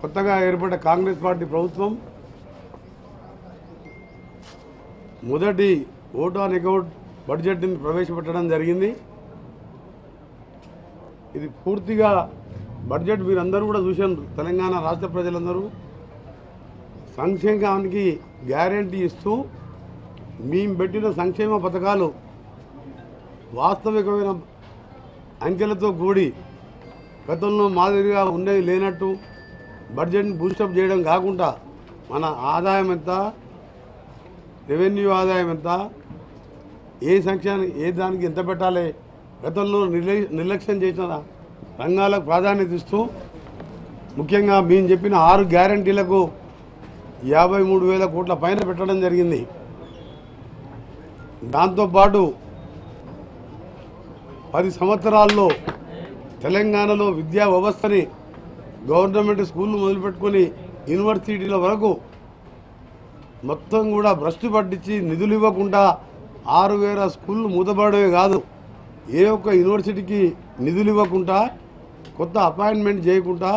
కొత్తగా ఏర్పడ్డ కాంగ్రెస్ పార్టీ ప్రభుత్వం మొదటి ఓట్ ఆన్ అకౌంట్ బడ్జెట్ని ప్రవేశపెట్టడం జరిగింది. ఇది పూర్తిగా బడ్జెట్ మీరందరూ కూడా చూశారు. తెలంగాణ రాష్ట్ర ప్రజలందరూ సంక్షేమానికి గ్యారంటీ ఇస్తూ మేము పెట్టిన సంక్షేమ పథకాలు వాస్తవికమైన అంకెలతో కూడి గతంలో మాదిరిగా ఉండేది లేనట్టు బడ్జెట్ని బూస్టప్ చేయడం కాకుండా మన ఆదాయం ఎంత రెవెన్యూ ఆదాయం ఎంత ఏ సంక్షేమానికి ఏ దానికి ఎంత పెట్టాలి గతంలో నిర్లక్ష్యం చేసిన రంగాలకు ప్రాధాన్యత ఇస్తూ ముఖ్యంగా మేము చెప్పిన ఆరు గ్యారంటీలకు యాభై మూడు వేల కోట్ల పైన పెట్టడం జరిగింది. దాంతోపాటు పది సంవత్సరాల్లో తెలంగాణలో విద్యా వ్యవస్థని గవర్నమెంట్ స్కూళ్ళు మొదలుపెట్టుకొని యూనివర్సిటీల వరకు మొత్తం కూడా భ్రష్టు పట్టించి నిధులు ఇవ్వకుండా ఆరు వేల స్కూళ్ళు మూతపడమే కాదు. ఏ ఒక్క యూనివర్సిటీకి నిధులు ఇవ్వకుండా కొత్త అపాయింట్మెంట్ చేయకుండా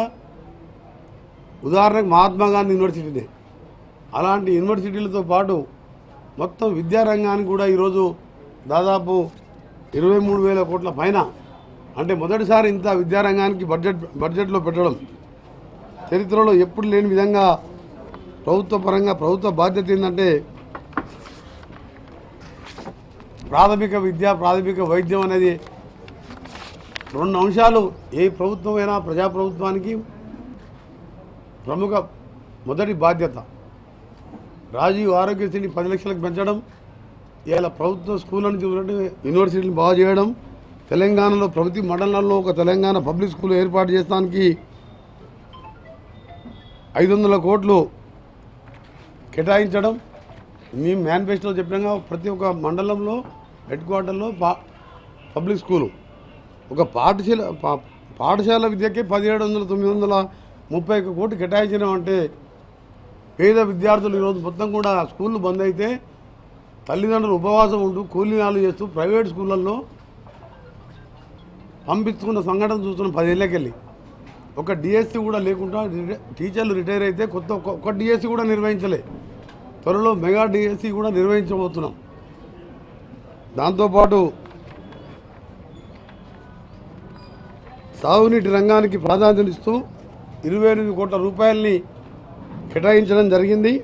ఉదాహరణకు మహాత్మా గాంధీ యూనివర్సిటీనే. అలాంటి యూనివర్సిటీలతో పాటు మొత్తం విద్యారంగానికి కూడా ఈరోజు దాదాపు ఇరవై మూడు వేల కోట్ల పైన అంటే మొదటిసారి ఇంత విద్యారంగానికి బడ్జెట్ బడ్జెట్లో పెట్టడం చరిత్రలో ఎప్పుడు లేని విధంగా ప్రభుత్వ పరంగా ప్రభుత్వ బాధ్యత ఏంటంటే ప్రాథమిక విద్య ప్రాథమిక వైద్యం అనేది రెండు అంశాలు ఏ ప్రభుత్వమైనా ప్రజాప్రభుత్వానికి ప్రముఖ మొదటి బాధ్యత. రాజీవ్ ఆరోగ్యశ్రీని పది లక్షలకు పెంచడం ఇలా ప్రభుత్వ స్కూల్ చూసినట్టు యూనివర్సిటీని బాగు చేయడం తెలంగాణలో ప్రతి మండలంలో ఒక తెలంగాణ పబ్లిక్ స్కూల్ ఏర్పాటు చేస్తానికి ఐదు వందల కోట్లు కేటాయించడం మేము మేనిఫెస్టోలో చెప్పినాక ప్రతి ఒక్క మండలంలో హెడ్ క్వార్టర్లో పా పబ్లిక్ స్కూలు. ఒక పాఠశాల పా- పాఠశాల విద్యకే పదిహేడు వందల తొమ్మిది వందల ముప్పై ఒక్క కోట్లు కేటాయించడం అంటే పేద విద్యార్థులు ఈరోజు మొత్తం కూడా స్కూళ్ళు బంద్ అయితే తల్లిదండ్రులు ఉపవాసం ఉంటూ కూలీనాలు చేస్తూ ప్రైవేట్ స్కూళ్ళల్లో పంపించుకున్న సంఘటన చూస్తున్నాం పదేళ్ళకెళ్ళి ఒక డిఎస్సి కూడా లేకుండా టీచర్లు రిటైర్ అయితే కొత్త ఒక్క- డిఎస్సి కూడా నిర్వహించలే. త్వరలో మెగా డిఎస్సి కూడా నిర్వహించబోతున్నాం. దాంతోపాటు సాగునీటి రంగానికి ప్రాధాన్యతనిస్తూ ఇరవై ఎనిమిది కోట్ల రూపాయలని కేటాయించడం జరిగింది.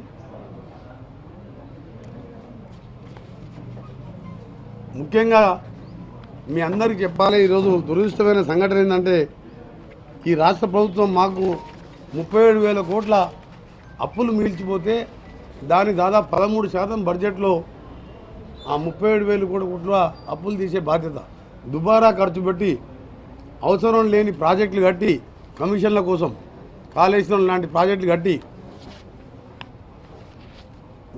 ముఖ్యంగా మీ అందరికీ చెప్పాలి ఈరోజు దురదృష్టమైన సంఘటన ఏంటంటే ఈ రాష్ట్ర ప్రభుత్వం మాకు ముప్పై ఏడు వేల కోట్ల అప్పులు మిగిల్చిపోతే దాని దాదాపు పదమూడు శాతం బడ్జెట్లో ఆ ముప్పై ఏడు వేలు కోట్ల కోట్ల అప్పులు తీసే బాధ్యత. దుబారా ఖర్చు పెట్టి అవసరం లేని ప్రాజెక్టులు కట్టి కమిషన్ల కోసం కాళేశ్వరం లాంటి ప్రాజెక్టులు కట్టి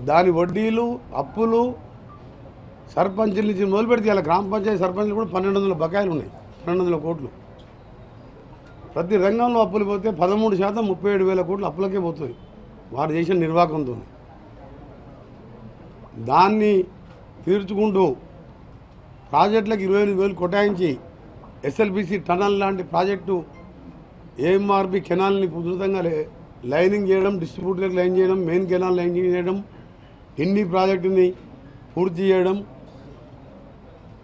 దాని వడ్డీలు అప్పులు సర్పంచుల నుంచి మొదలు పెడితే ఇలా గ్రామ పంచాయతీ సర్పంచులు కూడా పన్నెండు వందల బకాయిలు ఉన్నాయి. పన్నెండు వందల కోట్లు. ప్రతి రంగంలో అప్పులు పోతే పదమూడు శాతం ముప్పై ఏడు వేల కోట్లు అప్పులకే పోతుంది వారు చేసిన నిర్వాహకంతో. దాన్ని తీర్చుకుంటూ ప్రాజెక్టులకు ఇరవై ఎనిమిది వేలు కొటాయించి ఎస్ఎల్బిసి టనల్ లాంటి ప్రాజెక్టు ఏఎంఆర్బి కెనాల్ని ఉధృతంగా లైనింగ్ చేయడం డిస్ట్రిబ్యూటర్లకు లైన్ చేయడం మెయిన్ కెనాల్ లైన్ చేయడం ఎన్ని ప్రాజెక్టుని పూర్తి చేయడం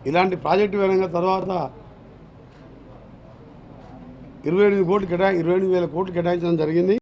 ఇలాంటి ప్రాజెక్టు విధంగా తర్వాత ఇరవై ఎనిమిది కోట్లు కేటాయి ఇరవై ఎనిమిది వేల కోట్లు కేటాయించడం జరిగింది.